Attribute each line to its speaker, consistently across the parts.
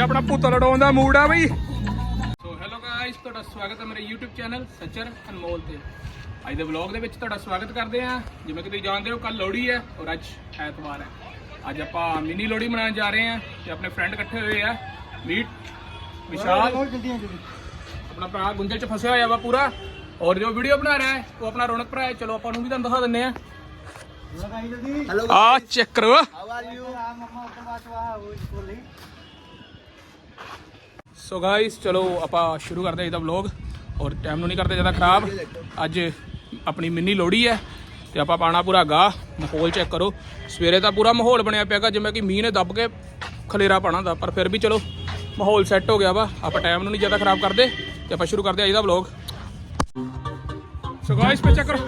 Speaker 1: ਅੱਜ ਆਪਣਾ ਪੁੱਤ ਲੜਾਉਣ ਦਾ ਮੂਡ ਆ ਬਈ। ਸੋ ਹੈਲੋ ਗਾਇਸ ਤੁਹਾਡਾ ਸਵਾਗਤ ਹੈ ਮੇਰੇ YouTube ਚੈਨਲ ਸੱਚਰ ਅਨਮੋਲ ਤੇ। ਅੱਜ ਦੇ ਵਲੌਗ ਦੇ ਵਿੱਚ ਤੁਹਾਡਾ ਸਵਾਗਤ ਕਰਦੇ ਆ ਜਿਵੇਂ ਕਿ ਤੁਸੀਂ ਜਾਣਦੇ ਹੋ ਕੱਲ ਲੋਹੜੀ ਹੈ ਔਰ ਅੱਜ ਐਤਵਾਰ ਹੈ। ਅੱਜ ਆਪਾਂ ਮਿਨੀ ਲੋਹੜੀ ਮਨਾਉਣ ਜਾ ਰਹੇ ਆ ਤੇ ਆਪਣੇ ਫਰੈਂਡ ਇਕੱਠੇ ਹੋਏ ਆ ਮੀਟ ਵਿਸ਼ਾਲ ਆਪਣਾ ਭਰਾ ਗੁੰਝਲ ਚ ਫਸਿਆ ਹੋਇਆ ਵਾ ਪੂਰਾ। ਔਰ ਜੋ ਵੀਡੀਓ ਬਣਾ ਰਿਹਾ ਹੈ ਉਹ ਆਪਣਾ ਰੌਣਕ ਭਰਾ ਹੈ। ਚਲੋ ਆਪਾਂ ਨੂੰ ਵੀ ਤੁਹਾਨੂੰ ਦਿਖਾ ਦਿੰਨੇ ਆ. ਆ ਚੈੱਕ ਕਰੋ
Speaker 2: How are you?
Speaker 1: So guys ਚਲੋ ਆਪਾਂ ਸ਼ੁਰੂ ਕਰਦੇ ਹਾਂ ਇਹਦਾ ਵਲੌਗ ਔਰ ਟਾਈਮ ਨੂੰ ਨਹੀਂ ਕਰਦੇ ਜ਼ਿਆਦਾ ਖਰਾਬ। ਅੱਜ ਆਪਣੀ ਮਿੰਨੀ ਲੋਹੜੀ ਹੈ ਤੇ ਆਪਾਂ ਪਾਣਾ ਪੂਰਾ ਗਾ ਮਾਹੌਲ ਚੈੱਕ ਕਰੋ। ਸਵੇਰੇ ਤਾਂ ਪੂਰਾ ਮਾਹੌਲ ਬਣਿਆ ਪਿਆਗਾ ਜਿਵੇਂ ਕਿ ਮੀਂਹ ਨੇ ਦੱਬ ਕੇ ਖਲੇਰਾ ਪਾਣਾ ਦਾ ਪਰ ਫਿਰ ਵੀ ਚਲੋ ਮਾਹੌਲ ਸੈੱਟ ਹੋ ਗਿਆ ਵਾ। ਆਪਾਂ ਟਾਈਮ ਨੂੰ ਨਹੀਂ ਜ਼ਿਆਦਾ ਖਰਾਬ ਕਰਦੇ ਤੇ ਆਪਾਂ ਸ਼ੁਰੂ ਕਰਦੇ ਹਾਂ ਅੱਜ ਦਾ ਵਲੌਗ ਸੋ ਗਾਇਸ ਪੇ ਚੈੱਕ ਕਰੋ।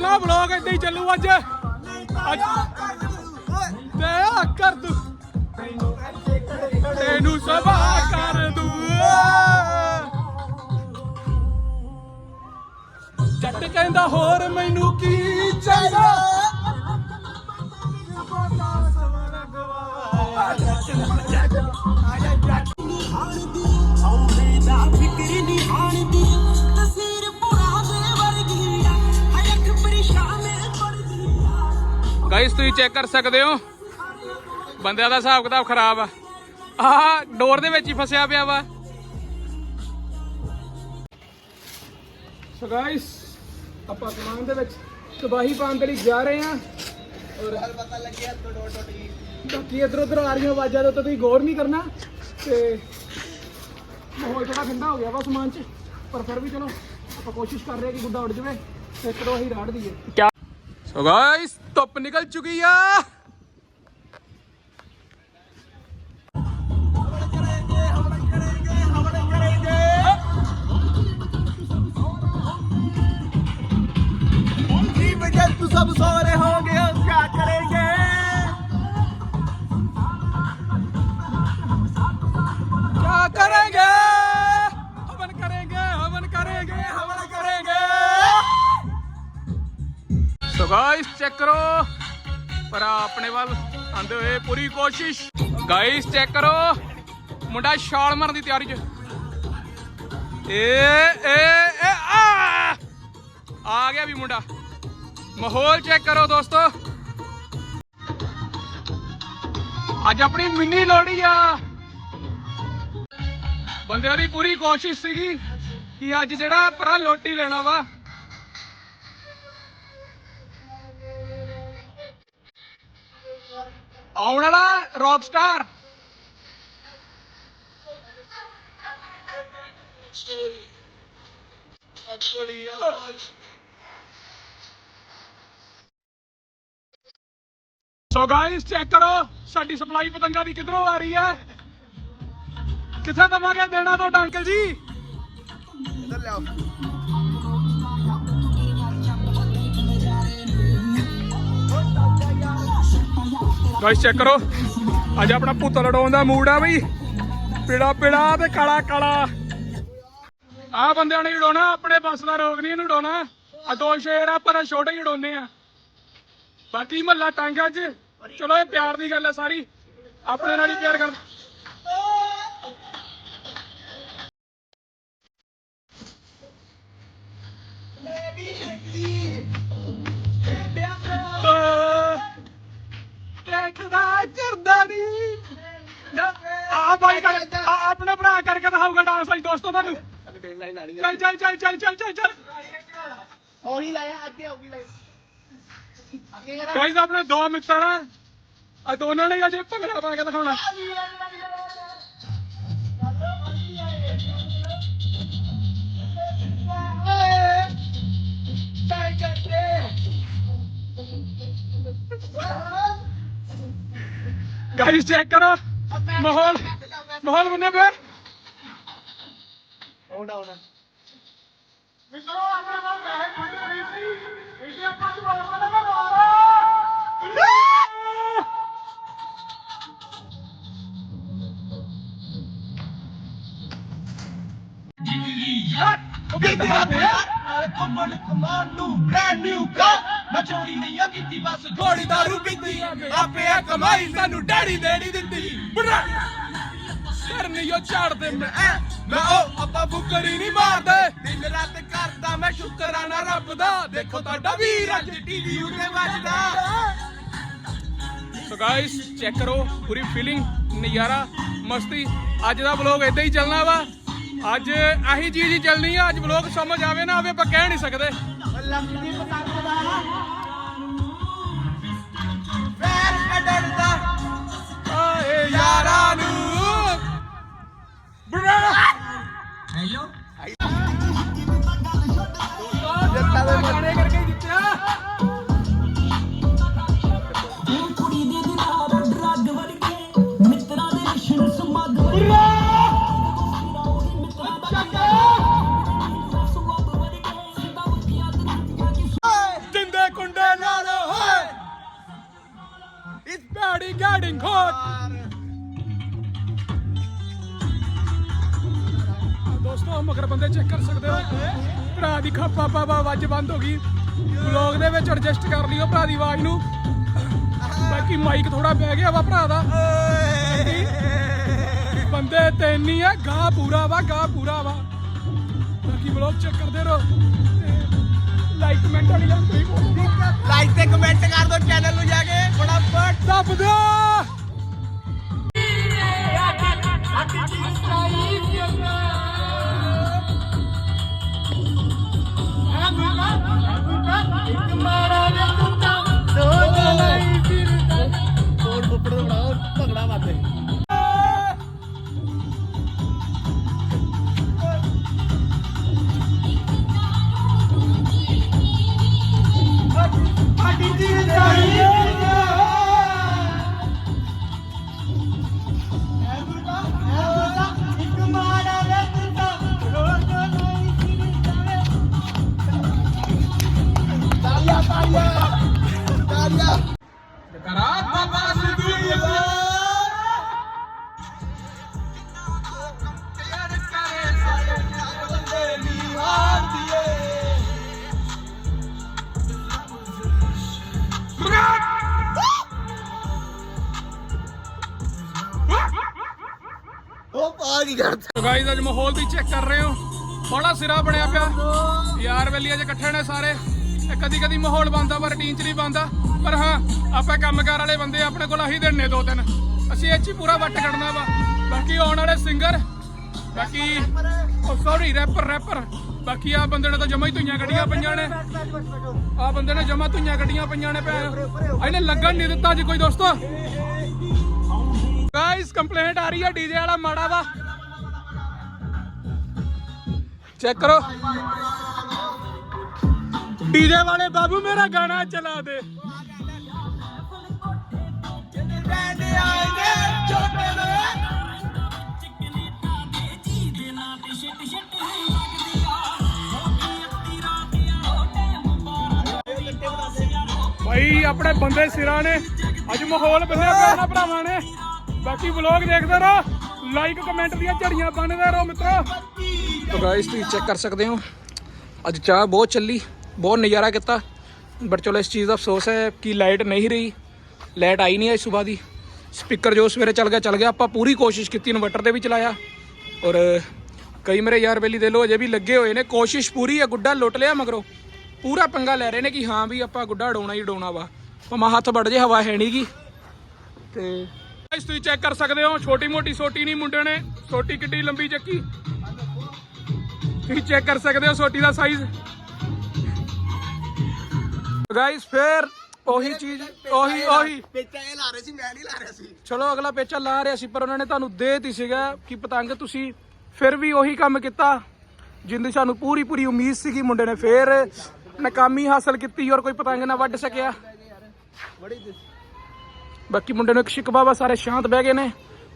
Speaker 1: ਚੱਲਣਾ ਵਲੌਗ ਏਦਾਂ ਹੀ ਚੱਲੂ ਅੱਜ। ਅੱਜ ਤੇ ਆ ਕਰ ਦੂ। ਤੈਨੂੰ ਸਭਾ ਕਰ ਦੂ। ਜੱਟ ਕਹਿੰਦਾ, ਹੋਰ ਮੈਨੂੰ ਕੀ ਚਾਹੀਦਾ?
Speaker 3: ਫਿਕਰ ਨਹੀਂ ਆਣਦੀ
Speaker 1: ਗਾਇਸ ਤੁਸੀਂ ਚੈੱਕ ਕਰ ਸਕਦੇ ਹੋ। ਬੰਦਿਆਂ ਦਾ ਹਿਸਾਬ ਕਿਤਾਬ ਖਰਾਬ ਆ। ਆਹ ਡੋਰ ਦੇ ਵਿੱਚ ਹੀ ਫਸਿਆ ਪਿਆ ਵਾ। ਸੋ ਗਾਇਸ ਆਪਾਂ ਸਮਾਨ ਦੇ ਵਿੱਚ ਤਬਾਹੀ ਪਾਉਣ ਦੇ ਲਈ ਜਾ ਰਹੇ ਹਾਂ। ਔਰ
Speaker 2: ਪਤਾ ਲੱਗਿਆ ਤੋਂ ਡੋਟ ਟੁੱਟ ਗਈ
Speaker 1: ਬਾਕੀ ਇਧਰ ਉਧਰ ਆ ਰਹੀਆਂ ਆਵਾਜ਼ਾਂ ਦੇ ਤੁਸੀਂ ਗੌਰ ਨਹੀਂ ਕਰਨਾ। ਤੇ ਮਾਹੌਲ ਥੋੜਾ ਠੰਡਾ ਹੋ ਗਿਆ ਵਾ ਸਮਾਨ 'ਚ। ਪਰ ਫਿਰ ਵੀ ਚਲੋ ਆਪਾਂ ਕੋਸ਼ਿਸ਼ ਕਰ ਰਹੇ ਹਾਂ ਕਿ ਗੁੱਡਾ ਉੱਡ ਜਾਵੇ ਤੇ ਇੱਕ ਦੋ ਅਸੀਂ ਰਾੜ ਦਈਏ। ਸੋ ਗਾਇਸ धुप
Speaker 2: निकल चुकी है। सब सो रहे होंगे।
Speaker 1: ਗਾਇਸ ਚੈੱਕ ਕਰੋ। ਪਰ ਆਪਣੇ ਵੱਲ ਆਂਦੇ ਹੋਏ ਪੂਰੀ ਕੋਸ਼ਿਸ਼। ਗਾਇਸ ਚੈੱਕ ਕਰੋ। ਮੁੰਡਾ ਛਾਲ ਮਾਰਨ ਦੀ ਤਿਆਰੀ 'ਚ। ਏ ਏ ਏ, ਆ! ਆ ਗਿਆ ਵੀ ਮੁੰਡਾ। ਮਾਹੌਲ ਚੈੱਕ ਕਰੋ ਦੋਸਤੋ। ਅੱਜ ਆਪਣੀ ਮਿੰਨੀ ਲੋਹੜੀ ਆ। ਬੰਦਿਆਂ ਦੀ ਪੂਰੀ ਕੋਸ਼ਿਸ਼ ਸੀਗੀ ਕਿ ਅੱਜ ਜਿਹੜਾ ਪਰਾ ਲੋਟੀ ਲੈਣਾ ਵਾ ਆਉਣ ਵਾਲਾ rock star so guys check ਕਰੋ, ਸਾਡੀ ਸਪਲਾਈ ਪਤੰਗਾਂ ਦੀ ਕਿਧਰੋਂ ਆ ਰਹੀ ਹੈ? ਕਿੱਥੇ ਦਵਾਂਗੇ ਦੇਣਾ ਤੁਹਾਡਾ ਅੰਕਲ ਜੀ?
Speaker 2: ਇੱਧਰ ਲਿਆਓ।
Speaker 1: ਗਾਇਸ ਚੈੱਕ ਕਰੋ। ਅੱਜ ਆਪਣਾ ਪੁੱਤ ਲੜਾਉਣ ਦਾ ਮੂਡ ਆ ਬਈ। ਪੀੜਾ ਪੀੜਾ ਤੇ ਕਾਲਾ ਕਾਲਾ। ਆ ਬੰਦਿਆਂ ਨੇ ਉਡਾਉਣਾ, ਆਪਣੇ ਬੱਸ ਦਾ ਰੋਗ ਨਹੀਂ ਇਹਨੂੰ ਉਡਾਉਣਾ। ਆ ਦੋ ਸ਼ੇਰ ਆ ਪਰ ਛੋਟੇ ਹੀ ਉਡਾਉਨੇ ਆ। ਬਾਕੀ ਮਹੱਲਾ ਟਾਂਗਾ 'ਚ ਚਲੋ, ਇਹ ਪਿਆਰ ਦੀ ਗੱਲ ਹੈ ਸਾਰੀ। ਆਪਣੇ ਨਾਲ ਹੀ ਪਿਆਰ ਕਰ ਧਮਾਕਾ ਕਰਕੇ ਦਿਖਾਊਗਾ ਡਾਂਸ ਲਈ ਦੋਸਤੋ ਤੁਹਾਨੂੰ? ਚੱਲ ਚੱਲ ਚੱਲ ਚੱਲ ਚੱਲ ਚੱਲ ਚੱਲ।
Speaker 2: ਹੌਲੀ ਲਾਇਆ ਅੱਗੇ ਹੋਗੀ ਲਾਇਆ ਅੱਗੇ ਕਰਾ
Speaker 1: ਗਾਇਸ ਆਪਣੇ ਦੋ ਮਿੱਤਰ ਆ। ਆ ਦੋਨਾਂ ਨੇ ਅਜੇ ਭੰਗੜਾ ਪਾ ਕੇ ਦਿਖਾਉਣਾ। ਗਾਇਸ ਚੈੱਕ ਕਰੋ। ਮਾਹੌਲ ਮਾਹੌਲ ਬਣੇ ਪਿਆ।
Speaker 2: ਉਹਨਾਂ ਉਹਨਾਂ
Speaker 1: ਮਿੱਤਰੋ ਆਪਣੇ ਨਾਲ ਮੈਂ ਖੁਦ ਰਹੀ ਸੀ ਇਸੇ ਪੰਜ ਵਾਰ ਮੈਂ ਮਾਰਾ
Speaker 4: ਕੀਤੀ ਬਾਤ ਯਾਰ ਕੋਮਲ ਕਮਾਨ ਨੂੰ ਬ੍ਰੈਂਡ ਨਿਊ ਕਾਰ ਮੈਂ ਚੋਰੀ ਨਹੀਂ ਆ ਕੀਤੀ ਬਸ
Speaker 1: ਥੋੜੀ ਦਾਰੂ ਪੀਤੀ। ਆਪੇ ਆ ਕਮਾਈ ਸਾਨੂੰ ਡੈਡੀ ਦੇਣੀ ਦਿੱਤੀ। ਬੜਾ ਕਰਨੀ ਉਹ ਝਾੜਦੇ ਮੈਂ ਮੈਂ ਉਹ ਆਪਾਂ ਬੁੱਕਰੀ ਨਹੀਂ ਮਾਰਦੇ। ਦਿਨ ਰਾਤ ਕਰਦਾ ਮੈਂ ਸ਼ੁਕਰਾਨਾ ਰੱਬ ਦਾ ਦੇਖੋ ਤੁਹਾਡਾ ਵੀਰ ਅੱਜ ਟੀਵੀ ਉੱਤੇ ਵੱਜਦਾ। ਸੋ ਗਾਇਸ ਚੈੱਕ ਕਰੋ ਪੂਰੀ ਫੀਲਿੰਗ ਨਜ਼ਾਰਾ ਮਸਤੀ। ਅੱਜ ਦਾ ਵਲੌਗ ਇਦਾਂ ਹੀ ਚੱਲਣਾ ਵਾ। ਅੱਜ ਆਹੀ ਚੀਜ਼ ਹੀ ਚੱਲਣੀ ਆ। ਅੱਜ ਵਲੌਗ ਸਮਝ ਆਵੇ ਨਾ ਆਵੇ ਆਪਾਂ ਕਹਿ ਨਹੀਂ ਸਕਦੇ।
Speaker 4: ਲੰਮੀ ਪਤੰਗ ਦਾ ਪੈਰ ਕੱਢਣ ਦਾ
Speaker 1: ਆਏ ਯਾਰਾਂ। ਨੂੰ ਬੜਾ
Speaker 4: ਜੱਟਾਂ ਦੇ
Speaker 1: ਗਾਣੇ ਖਾਪਾ ਪਾਪਾ ਵੱਜ ਬੰਦ ਹੋ ਗਈ। ਵਲੌਗ ਦੇ ਵਿੱਚ ਐਡਜਸਟ ਕਰ ਲਿਓ ਭਰਾ ਦੀ ਆਵਾਜ਼ ਨੂੰ। ਬਾਕੀ ਮਾਈਕ ਥੋੜਾ ਬਹਿ ਗਿਆ ਵਾ ਭਰਾ ਦਾ। ਬੰਦੇ ਤਿੰਨ ਹੀ ਆ ਗਾ ਪੂਰਾ ਵਾ ਗਾ ਪੂਰਾ ਵਾ। ਬਾਕੀ ਵਲੌਗ ਚੈੱਕ ਕਰਦੇ ਰਹੋ। ਲਾਈਕ ਕਮੈਂਟ ਵਾਲੀ ਗੱਲ ਕੋਈ ਬੋਲਦੀ
Speaker 4: ਲਾਈਕ ਤੇ ਕਮੈਂਟ ਕਰ ਦਿਓ ਚੈਨਲ ਨੂੰ ਜਾ ਕੇ। ਫਟਾਫਟ
Speaker 1: ਦੱਬ ਦਿਓ।
Speaker 4: ਹੋਰ ਕੀ ਕਰਦਾ
Speaker 1: ਗਾਈਜ਼ ਅੱਜ ਮਾਹੌਲ ਵੀ ਚੈੱਕ ਕਰ ਰਹੇ ਹੋ। ਬੜਾ ਸਿਰਾ ਬਣਿਆ ਪਿਆ। ਯਾਰ ਵੇਲੀਆਂ 'ਚ ਇਕੱਠੇ ਨੇ ਸਾਰੇ। ਕਦੀ ਕਦੀ ਮਾਹੌਲ ਬੰਦਾ ਪਰ ਰੂਟੀਨ 'ਚ ਨਹੀਂ ਬੰਦਾ ਪਰ ਹਾਂ, ਆਪਾਂ ਕੰਮਕਾਰ ਵਾਲੇ ਬੰਦੇ ਆਪਣੇ ਕੋਲ ਆਹੀ ਦਿਨ ਨੇ ਦੋ ਤਿੰਨ। ਅਸੀਂ ਇਹ 'ਚ ਪੂਰਾ ਵੱਟ ਕੱਢਣਾ ਵਾ। ਬਾਕੀ ਆਉਣ ਵਾਲੇ ਸਿੰਗਰ ਬਾਕੀ ਉਹ ਸੌਰੀ ਰੈਪਰ ਰੈਪਰ ਬਾਕੀ ਆ ਬੰਦੇ ਨੇ ਤਾਂ ਜਮਾ ਹੀ ਧੁਈਆਂ ਕੱਢੀਆਂ ਪਈਆਂ ਨੇ। ਆ ਬੰਦੇ ਨੇ ਜਮਾ ਧੁਈਆਂ ਕੱਢੀਆਂ ਪਈਆਂ ਨੇ ਭੈਣ। ਇਹਨੇ ਲੱਗਣ ਨਹੀਂ ਦਿੱਤਾ ਜੀ ਕੋਈ ਦੋਸਤੋ। ਗਾਇਸ ਕੰਪਲੇਂਟ ਆ ਰਹੀ ਹੈ ਡੀਜੇ ਵਾਲਾ ਮਾੜਾ ਵਾ। ਚੈੱਕ ਕਰੋ। ਡੀਜੇ ਵਾਲੇ ਬਾਬੂ, ਮੇਰਾ ਗਾਣਾ ਚਲਾ ਦੇ। ਭਾਈ, ਆਪਣੇ ਬੰਦੇ ਸਿਰਾਂ ਨੇ। ਅੱਜ ਮਾਹੌਲ ਬੰਨਿਆ ਪਿਆ ਭਰਾਵਾਂ ਨੇ। ਬਾਕੀ ਵਲੌਗ ਦੇਖਦੇ ਰਹੋ। ਲਾਈਕ ਕਮੈਂਟ ਦੀਆਂ ਝੜੀਆਂ ਬੰਨਦੇ ਰਹੋ ਮਿੱਤਰੋ। ਤੋ ਗਾਇਸ ਤੁਸੀਂ ਚੈੱਕ ਕਰ ਸਕਦੇ ਹੋ ਅੱਜ ਚਾਹ ਬਹੁਤ ਚੱਲੀ ਬਹੁਤ ਨਜ਼ਾਰਾ ਕੀਤਾ ਬਟ ਚਲੋ ਇਸ ਚੀਜ਼ ਦਾ ਅਫਸੋਸ ਹੈ ਕਿ ਲਾਈਟ ਨਹੀਂ ਰਹੀ ਲਾਈਟ ਆਈ ਨਹੀਂ ਅੱਜ ਸਵੇਰ ਦੀ ਸਪੀਕਰ ਜੋ ਸਵੇਰੇ ਚੱਲ ਗਿਆ ਚੱਲ ਗਿਆ ਆਪਾਂ ਪੂਰੀ ਕੋਸ਼ਿਸ਼ ਕੀਤੀ ਇਨਵਰਟਰ ਤੇ ਵੀ ਚਲਾਇਆ ਔਰ ਕਈ ਮੇਰੇ ਯਾਰ ਬੇਲੀ ਦੇ ਲੋ ਅਜੇ ਵੀ ਲੱਗੇ ਹੋਏ ਨੇ ਕੋਸ਼ਿਸ਼ ਪੂਰੀ ਹੈ ਗੁੱਡਾ ਲੁੱਟ ਲਿਆ ਮਗਰੋਂ ਪੂਰਾ ਪੰਗਾ ਲੈ ਰਹੇ ਨੇ ਕਿ ਹਾਂ ਵੀ ਆਪਾਂ ਗੁੱਡਾ ਉਡਾਉਣਾ ਹੀ ਉਡਾਉਣਾ ਵਾ ਭਾਵੇਂ ਹੱਥ ਵੜ ਜੇ ਹਵਾ ਹੈ ਨਹੀਂਗੀ ਤੇ ਇਸ ਤੁਸੀਂ ਚੈੱਕ ਕਰ ਸਕਦੇ ਹੋ ਛੋਟੀ ਮੋਟੀ ਸੋਟੀ ਨਹੀਂ ਮੁੰਡੇ ਨੇ ਸੋਟੀ ਕਿੱਡੀ ਲੰਬੀ ਚੱਕੀ ਤੁਸੀਂ ਚੈੱਕ ਕਰ ਸਕਦੇ ਹੋ ਸੋਟੀ ਦਾ ਸਾਈਜ਼ ਗਾਇਸ ਫੇਰ ਉਹੀ ਚੀਜ਼ ਉਹੀ ਉਹੀ।
Speaker 4: ਪੇਚਾ ਇਹ ਲਾ ਰਹੇ ਸੀ ਮੈਂ ਨਹੀਂ ਲਾ ਰਿਹਾ ਸੀ।
Speaker 1: ਚਲੋ ਅਗਲਾ ਪੇਚਾ ਲਾ ਰਿਹਾ ਸੀ ਪਰ ਉਹਨਾਂ ਨੇ ਤੁਹਾਨੂੰ ਦੇ ਦਿੱਤੀ ਸੀਗਾ ਕਿ ਪਤੰਗ ਤੁਸੀਂ ਫਿਰ ਵੀ ਉਹੀ ਕੰਮ ਕੀਤਾ ਜਿੰਦੀ ਸਾਨੂੰ ਪੂਰੀ ਪੂਰੀ ਉਮੀਦ ਸੀਗੀ ਮੁੰਡੇ ਨੇ ਫੇਰ ਨਾਕਾਮੀ ਹਾਸਲ ਕੀਤੀ ਔਰ ਕੋਈ ਪਤੰਗ ਨਾ ਵੱਢ ਸਕਿਆ। ਬਾਕੀ ਮੁੰਡੇ ਨੂੰ ਇੱਕ ਸ਼ਿਕਵਾ ਵਾ ਸਾਰੇ ਸ਼ਾਂਤ ਬਹਿ ਗਏ ਨੇ।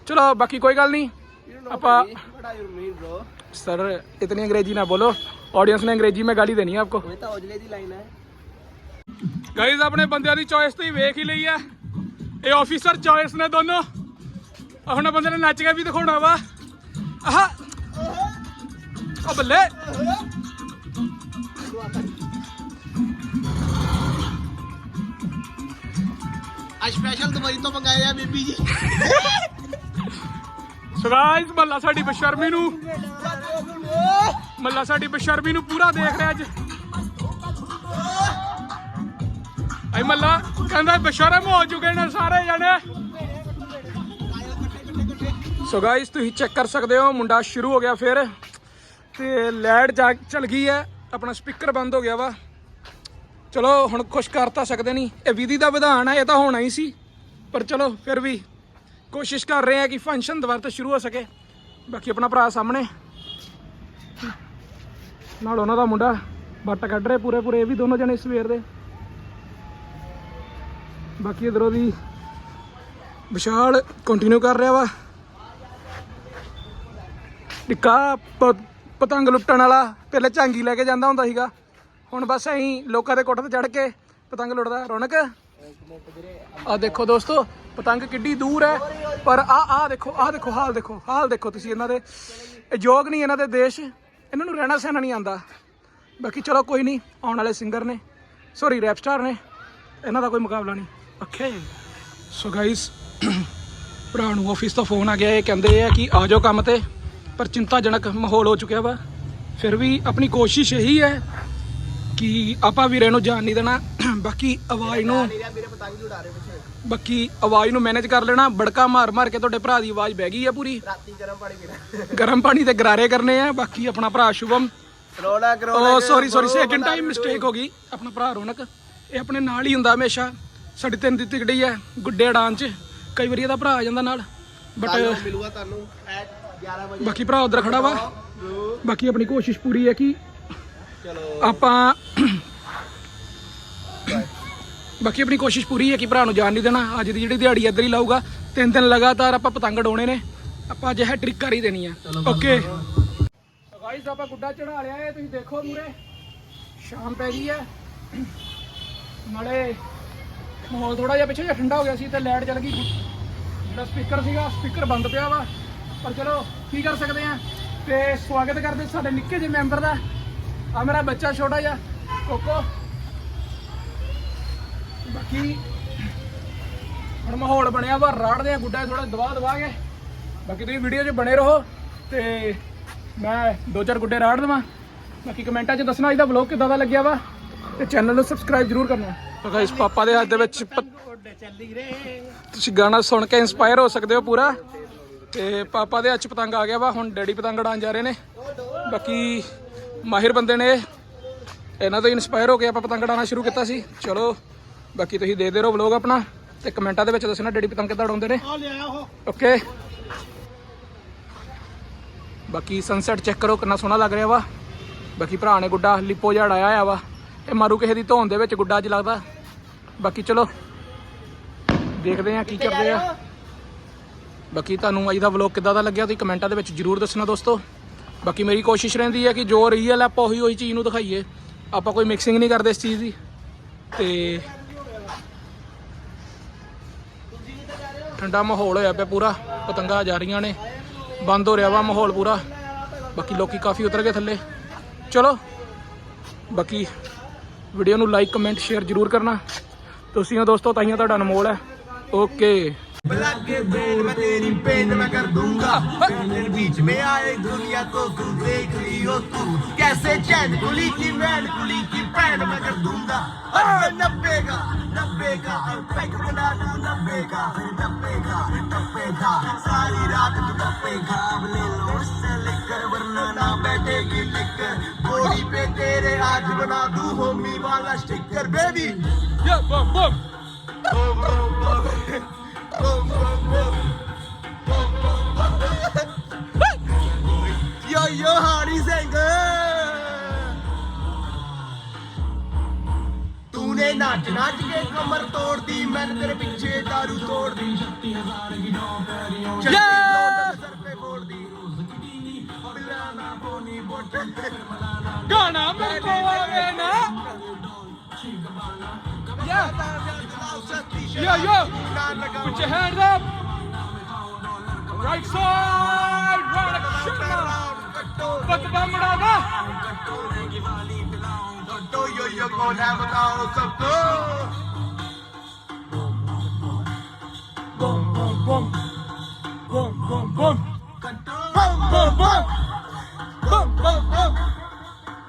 Speaker 1: ਚਲੋ ਬਾਕੀ ਕੋਈ ਗੱਲ ਨਹੀਂ।
Speaker 4: अपा
Speaker 1: सर इतनी अंग्रेजी ना बोलो। ऑडियंस ने अंग्रेजी में गाली देनी है आपको। ਗਾਇਸ ਆਪਣੇ ਬੰਦਿਆਂ ਦੀ ਚੋਇਸ ਤੁਸੀਂ ਵੇਖ ਹੀ ਲਈ ਆ ਇਹ ਆਫੀਸਰ ਚੋਇਸ ਨੇ ਦੋਨੋਂ ਹੁਣ ਬੰਦੇ ਨੇ ਨੱਚ ਕੇ ਵੀ ਦਿਖਾਉਣਾ ਵਾ ਆਹ ਉਹ ਬੱਲੇ
Speaker 4: ਆ ਸਪੈਸ਼ਲ ਦੁਬਈ ਤੋਂ ਮੰਗਾਇਆ ਬੀਬੀ ਜੀ
Speaker 1: ਸੋ ਗਾਇਸ ਮੱਲਾ ਸਾਡੀ ਬਸ਼ਰਮੀ ਨੂੰ। ਮੱਲਾ ਸਾਡੀ ਬਸ਼ਰਮੀ ਨੂੰ ਪੂਰਾ ਦੇਖ ਰਿਹਾ ਅੱਜ। ਆਈ ਮੱਲਾ ਕਹਿੰਦਾ ਬਸ਼ਰਮ ਹੋ ਚੁੱਕੇ ਨੇ ਸਾਰੇ ਜਣੇ। ਸੋ ਗਾਇਸ ਤੁਸੀਂ ਚੈੱਕ ਕਰ ਸਕਦੇ ਹੋ, ਮੁੰਡਾ ਸ਼ੁਰੂ ਹੋ ਗਿਆ ਫਿਰ। ਤੇ ਲਾਈਟ ਜਾ ਚਲ ਗਈ ਹੈ, ਆਪਣਾ ਸਪੀਕਰ ਬੰਦ ਹੋ ਗਿਆ ਵਾ। ਚਲੋ, ਹੁਣ ਕੁਛ ਕਰ ਤਾਂ ਸਕਦੇ ਨਹੀਂ। ਇਹ ਵਿਧੀ ਦਾ ਵਿਧਾਨ ਹੈ, ਇਹ ਤਾਂ ਹੋਣਾ ਹੀ ਸੀ। ਪਰ ਚਲੋ, ਫਿਰ ਵੀ ਕੋਸ਼ਿਸ਼ ਕਰ ਰਹੇ ਆ ਕਿ ਫੰਕਸ਼ਨ ਦੁਬਾਰਾ ਤੋਂ ਸ਼ੁਰੂ ਹੋ ਸਕੇ। ਬਾਕੀ ਆਪਣਾ ਭਰਾ ਸਾਹਮਣੇ। ਨਾਲ ਉਹਨਾਂ ਦਾ ਮੁੰਡਾ ਬੱਟ ਕੱਢ ਰਹੇ ਪੂਰੇ ਪੂਰੇ, ਇਹ ਵੀ ਦੋਨੋਂ ਜਣੇ ਸਵੇਰ ਦੇ। ਬਾਕੀ ਇਧਰੋਂ ਦੀ ਵਿਸ਼ਾਲ ਕੰਟੀਨਿਊ ਕਰ ਰਿਹਾ ਵਾ। ਟਿੱਕਾ ਪਤੰਗ ਲੁੱਟਣ ਵਾਲਾ, ਪਹਿਲੇ ਝਾਂਗੀ ਲੈ ਕੇ ਜਾਂਦਾ ਹੁੰਦਾ ਸੀਗਾ। ਹੁਣ ਬਸ ਐਂ ਲੋਕਾਂ ਦੇ ਕੋਠੇ ਤੇ ਚੜ ਕੇ ਪਤੰਗ ਲੁੱਟਦਾ। ਰੌਣਕ? ਆ ਦੇਖੋ ਦੋਸਤੋ, ਪਤੰਗ ਕਿੱਡੀ ਦੂਰ ਹੈ, ਪਰ ਆ ਆ ਦੇਖੋ ਆ ਦੇਖੋ, ਹਾਲ ਦੇਖੋ ਹਾਲ ਦੇਖੋ ਤੁਸੀਂ ਇਹਨਾਂ ਦੇ। ਇਹ ਯੋਗ ਨਹੀਂ ਇਹਨਾਂ ਦੇ ਦੇਸ਼, ਇਹਨਾਂ ਨੂੰ ਰਹਿਣਾ ਸਹਿਣਾ ਨਹੀਂ ਆਂਦਾ ਬਾਕੀ ਚਲੋ ਕੋਈ ਨਹੀਂ, ਆਉਣ ਵਾਲੇ ਸਿੰਗਰ ਨੇ ਸੌਰੀ ਰੈਪ ਸਟਾਰ ਨੇ, ਇਹਨਾਂ ਦਾ ਕੋਈ ਮੁਕਾਬਲਾ ਨਹੀਂ। ਓਕੇ ਸੋ ਗਾਇਸ ਭਰਾ ਨੂੰ ਆਫਿਸ ਤੋਂ ਫੋਨ ਆ ਗਿਆ, ਇਹ ਕਹਿੰਦੇ ਆ ਕਿ ਆ ਜਾਓ ਕੰਮ ਤੇ, ਪਰ ਚਿੰਤਾਜਨਕ ਮਾਹੌਲ ਹੋ ਚੁੱਕਿਆ ਵਾ। ਫਿਰ ਵੀ ਆਪਣੀ ਕੋਸ਼ਿਸ਼ ਇਹੀ ਹੈ ਕਿ ਆਪਾਂ ਵੀਰੇ ਨੂੰ ਜਾਣ ਨਹੀਂ ਦੇਣਾ। ਬਾਕੀ ਆਵਾਜ਼ ਨੂੰ ਬਾਕੀ ਆਵਾਜ਼ ਨੂੰ ਮੈਨੇਜ ਕਰ ਲੈਣਾ। ਬੜਕਾ ਮਾਰ ਮਾਰ ਕੇ ਤੁਹਾਡੇ ਭਰਾ ਦੀ ਆਵਾਜ਼ ਬਹਿ ਗਈ ਆ ਪੂਰੀ।
Speaker 4: ਰਾਤੀ ਗਰਮ ਪਾਣੀ ਪੀਣਾ।
Speaker 1: ਗਰਮ ਪਾਣੀ ਤੇ ਗਰਾਰੇ ਕਰਨੇ ਆ। ਬਾਕੀ ਆਪਣਾ ਭਰਾ ਸ਼ੁਭਮ।
Speaker 4: ਕਰੋਨਾ
Speaker 1: ਓ sorry sorry second time mistake ਹੋ ਗਈ। ਆਪਣਾ ਭਰਾ ਰੌਣਕ। ਇਹ ਆਪਣੇ ਨਾਲ ਹੀ ਹੁੰਦਾ ਹਮੇਸ਼ਾ। ਸਾਡੀ ਤਿੰਨ ਦੀ ਤਿਕੜੀ ਹੈ ਗੁੱਡੇ ਅਡਾਨ ਚ। ਕਈ ਵਾਰੀ ਇਹਦਾ ਭਰਾ ਆ ਜਾਂਦਾ ਨਾਲ। ਬਟ
Speaker 4: ਮਿਲੂਗਾ ਤੁਹਾਨੂੰ ਐਟ 11 ਵਜੇ।
Speaker 1: ਬਾਕੀ ਭਰਾ ਉਧਰ ਖੜਾ ਵਾ। ਬਾਕੀ ਆਪਣੀ ਕੋਸ਼ਿਸ਼ ਪੂਰੀ ਹੈ ਕਿ ਆਪਾਂ ਬਾਕੀ ਆਪਣੀ ਕੋਸ਼ਿਸ਼ ਪੂਰੀ ਹੈ ਕਿ ਭਰਾ ਨੂੰ ਜਾਣ ਨਹੀਂ ਦੇਣਾ। ਅੱਜ ਦੀ ਜਿਹੜੀ ਦਿਹਾੜੀ ਇੱਧਰ ਹੀ ਲਾਊਗਾ ਤਿੰਨ ਦਿਨ ਲਗਾਤਾਰ ਆਪਾਂ ਪਤੰਗ ਡਾਉਣੇ ਨੇ। ਆਪਾਂ ਅੱਜ ਇਹ ਟ੍ਰਿਕ ਕਰ ਹੀ ਦੇਣੀ ਆ। ਓਕੇ ਗਾਇਸ ਆਪਾਂ ਗੁੱਡਾ ਚੜਾ ਲਿਆ ਹੈ ਤੁਸੀਂ ਦੇਖੋ ਮੂਰੇ ਸ਼ਾਮ ਪੈ ਗਈ ਹੈ। ਨਾਲੇ ਮਾਹੌਲ ਥੋੜਾ ਜਿਹਾ ਪਿੱਛੇ ਜਿਹਾ ਠੰਡਾ ਹੋ ਗਿਆ ਸੀ ਤੇ ਲਾਈਟ ਚਲ ਗਈ। ਜਿਹੜਾ ਸਪੀਕਰ ਸੀਗਾ ਸਪੀਕਰ ਬੰਦ ਪਿਆ ਵਾ। ਪਰ ਚਲੋ ਕੀ ਕਰ ਸਕਦੇ ਆ? ਤੇ ਸਵਾਗਤ ਕਰਦੇ ਸਾਡੇ ਨਿੱਕੇ ਜਿਹੇ ਮੈਂਬਰ ਦਾ। ਆ ਮੇਰਾ ਬੱਚਾ ਛੋਟਾ ਜਿਹਾ ਕੋਕੋ। ਬਾਕੀ ਹੁਣ ਮਾਹੌਲ ਬਣਿਆ ਵਾ ਰਾੜਦੇ ਆ ਗੁੱਡਾ ਥੋੜਾ ਦਵਾ ਦਵਾ ਕੇ। ਬਾਕੀ ਤੁਸੀਂ ਵੀਡੀਓ 'ਚ ਬਣੇ ਰਹੋ ਤੇ ਮੈਂ ਦੋ ਚਾਰ ਗੁੱਡੇ ਰਾੜ ਦੇਵਾਂ। ਬਾਕੀ ਕਮੈਂਟਾਂ 'ਚ ਦੱਸਣਾ ਇਹਦਾ ਵਲੌਗ ਕਿਦਾਂ ਦਾ ਲੱਗਿਆ ਵਾ ਤੇ ਚੈਨਲ ਨੂੰ ਸਬਸਕ੍ਰਾਈਬ ਜਰੂਰ ਕਰਨਾ। ਤਾਂ ਗਾਇਸ ਪਾਪਾ ਦੇ ਹੱਥ ਦੇ ਵਿੱਚ ਤੁਸੀਂ ਗਾਣਾ ਸੁਣ ਕੇ ਇਨਸਪਾਇਰ ਹੋ ਸਕਦੇ ਹੋ ਪੂਰਾ। ਤੇ ਪਾਪਾ ਦੇ ਹੱਥ 'ਚ ਪਤੰਗ ਆ ਗਿਆ ਵਾ ਹੁਣ ਡੈਡੀ ਪਤੰਗ ਉਡਾਉਣ ਜਾ ਰਹੇ ਨੇ। ਬਾਕੀ ਮਾਹਿਰ ਬੰਦੇ ਨੇ। ਇਹਨਾਂ ਤੋਂ ਇਨਸਪਾਇਰ ਹੋ ਕੇ ਆਪਾਂ ਪਤੰਗ ਉਡਾਉਣਾ ਸ਼ੁਰੂ ਕੀਤਾ ਸੀ। ਚਲੋ ਬਾਕੀ ਤੁਸੀਂ ਦੇਖਦੇ ਰਹੋ ਵਲੌਗ ਆਪਣਾ ਤੇ ਕਮੈਂਟਾਂ ਦੇ ਵਿੱਚ ਦੱਸਣਾ ਡੈਡੀ ਪਤੰਗ ਕਿੱਦਾਂ ਉਡਾਉਂਦੇ ਨੇ।
Speaker 4: ਆ
Speaker 1: ਓਕੇ ਬਾਕੀ ਸਨਸੈਟ ਚੈੱਕ ਕਰੋ ਕਿੰਨਾ ਸੋਹਣਾ ਲੱਗ ਰਿਹਾ ਵਾ। ਬਾਕੀ ਭਰਾ ਨੇ ਗੁੱਡਾ ਲਿਪੋ ਜਿਹਾ ਉਡਾਇਆ ਹੋਇਆ ਵਾ ਇਹ ਮਾਰੂ ਕਿਸੇ ਦੀ ਧੌਣ ਦੇ ਵਿੱਚ ਗੁੱਡਾ ਅੱਜ ਲੱਗਦਾ। ਬਾਕੀ ਚਲੋ ਦੇਖਦੇ ਆ ਕੀ ਕਰਦੇ ਆ। ਬਾਕੀ ਤੁਹਾਨੂੰ ਅੱਜ ਦਾ ਵਲੌਗ ਕਿੱਦਾਂ ਦਾ ਲੱਗਿਆ ਤੁਸੀਂ ਕਮੈਂਟਾਂ ਦੇ ਵਿੱਚ ਜਰੂਰ ਦੱਸਣਾ ਦੋਸਤੋ। ਬਾਕੀ ਮੇਰੀ ਕੋਸ਼ਿਸ਼ ਰਹਿੰਦੀ ਹੈ ਕਿ ਜੋ ਰੀਅਲ ਹੈ ਆਪਾਂ ਉਹੀ ਉਹੀ ਚੀਜ਼ ਨੂੰ ਦਿਖਾਈਏ ਆਪਾਂ ਕੋਈ ਮਿਕਸਿੰਗ ਨਹੀਂ ਕਰਦੇ ਇਸ ਚੀਜ਼ ਦੀ ਤੇ ਠੰਡਾ ਮਾਹੌਲ ਹੋਇਆ ਪਿਆ ਪੂਰਾ ਪਤੰਗਾਂ ਜਾ ਰਹੀਆਂ ਨੇ ਬੰਦ ਹੋ ਰਿਹਾ ਵਾ ਮਾਹੌਲ ਪੂਰਾ ਬਾਕੀ ਲੋਕੀ ਕਾਫੀ ਉਤਰ ਗਏ ਥੱਲੇ ਚਲੋ ਬਾਕੀ ਵੀਡੀਓ ਨੂੰ ਲਾਈਕ ਕਮੈਂਟ ਸ਼ੇਅਰ ਜਰੂਰ ਕਰਨਾ ਤੁਸੀਂ ਹੋ ਦੋਸਤੋ ਤਾਈਆਂ ਤੁਹਾਡਾ ਅਨਮੋਲ ਹੈ ਓਕੇ
Speaker 4: के बैंड में तेरी पेंट में कर दूंगा बैनर बीच में आए दुनिया को तू देख लियो तू कैसे चैन कुली की मैन कुली की पैन में कर दूंगा नब्बे का नब्बे का पैक बना दू नब्बे का नब्बे का नब्बे का सारी रात तू नब्बे का अब ले लो उससे लेकर वरना ना बैठेगी लेकर गोली पे तेरे आज बना दू होमी वाला sticker baby Yeah, bum, bum. Bum, bum, bum. ਯੋ ਯੋ ਹਾਰੀ ਸਿੰਘ ਤੂੰ ਨੇ ਨੱਚ ਨੱਚ ਕੇ ਕਮਰ ਤੋੜਦੀ ਮੈਂ ਤੇਰੇ ਪਿੱਛੇ ਦਾਰੂ ਤੋੜਦੀ 36000 ਦੀ ਨੌ ਪੈਰੀਓ
Speaker 1: ਗਾਣਾ ਮੇਰੇ ਕੋਲ ਆਵੇ ਨਾ Yeah. Yeah, yeah. Put your hand up. Right side.
Speaker 4: Round up. Shut up. Fuck about Murada. Do yo yo go down with all the Boom, boom, boom. Boom, boom, boom. Boom, boom, boom. Boom, boom, boom.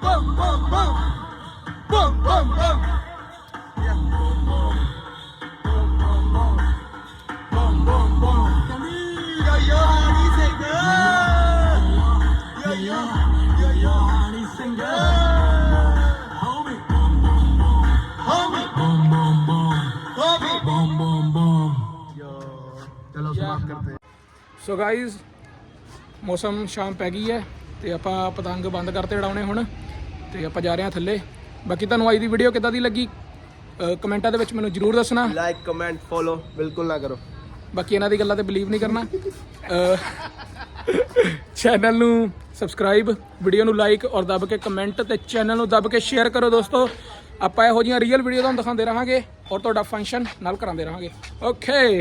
Speaker 4: Boom, boom, boom. Boom, boom, boom.
Speaker 1: So guys ਮੌਸਮ ਸ਼ਾਮ ਪੈ ਗਈ ਹੈ ਤੇ ਆਪਾਂ ਪਤੰਗ ਬੰਦ ਕਰਤੇ ਉਡਾਉਣੇ ਹੁਣ ਤੇ ਆਪਾਂ ਜਾ ਰਹੇ ਹਾਂ ਥੱਲੇ। ਬਾਕੀ ਤੁਹਾਨੂੰ ਅੱਜ ਦੀ ਵੀਡੀਓ ਕਿੱਦਾਂ ਦੀ ਲੱਗੀ? ਕਮੈਂਟਾਂ ਦੇ ਵਿੱਚ ਮੈਨੂੰ ਜਰੂਰ ਦੱਸਣਾ।
Speaker 4: ਲਾਈਕ ਕਮੈਂਟ ਫੋਲੋ ਬਿਲਕੁਲ ਨਾ ਕਰੋ।
Speaker 1: ਬਾਕੀ ਇਹਨਾਂ ਦੀ ਗੱਲਾਂ ਤੇ ਬਲੀਵ ਨਹੀਂ ਕਰਨਾ। ਚੈਨਲ ਨੂੰ ਸਬਸਕ੍ਰਾਈਬ ਵੀਡੀਓ ਨੂੰ ਲਾਈਕ ਔਰ ਦੱਬ ਕੇ ਕਮੈਂਟ ਤੇ ਚੈਨਲ ਨੂੰ ਦੱਬ ਕੇ ਸ਼ੇਅਰ ਕਰੋ ਦੋਸਤੋ। ਆਪਾਂ ਇਹੋ ਜਿਹੀਆਂ ਰੀਅਲ ਵੀਡੀਓ ਤੁਹਾਨੂੰ ਦਿਖਾਉਂਦੇ ਰਹਾਂਗੇ ਔਰ ਤੁਹਾਡਾ ਫੰਕਸ਼ਨ ਨਾਲ ਕਰਾਉਂਦੇ ਰਹਾਂਗੇ। ਓਕੇ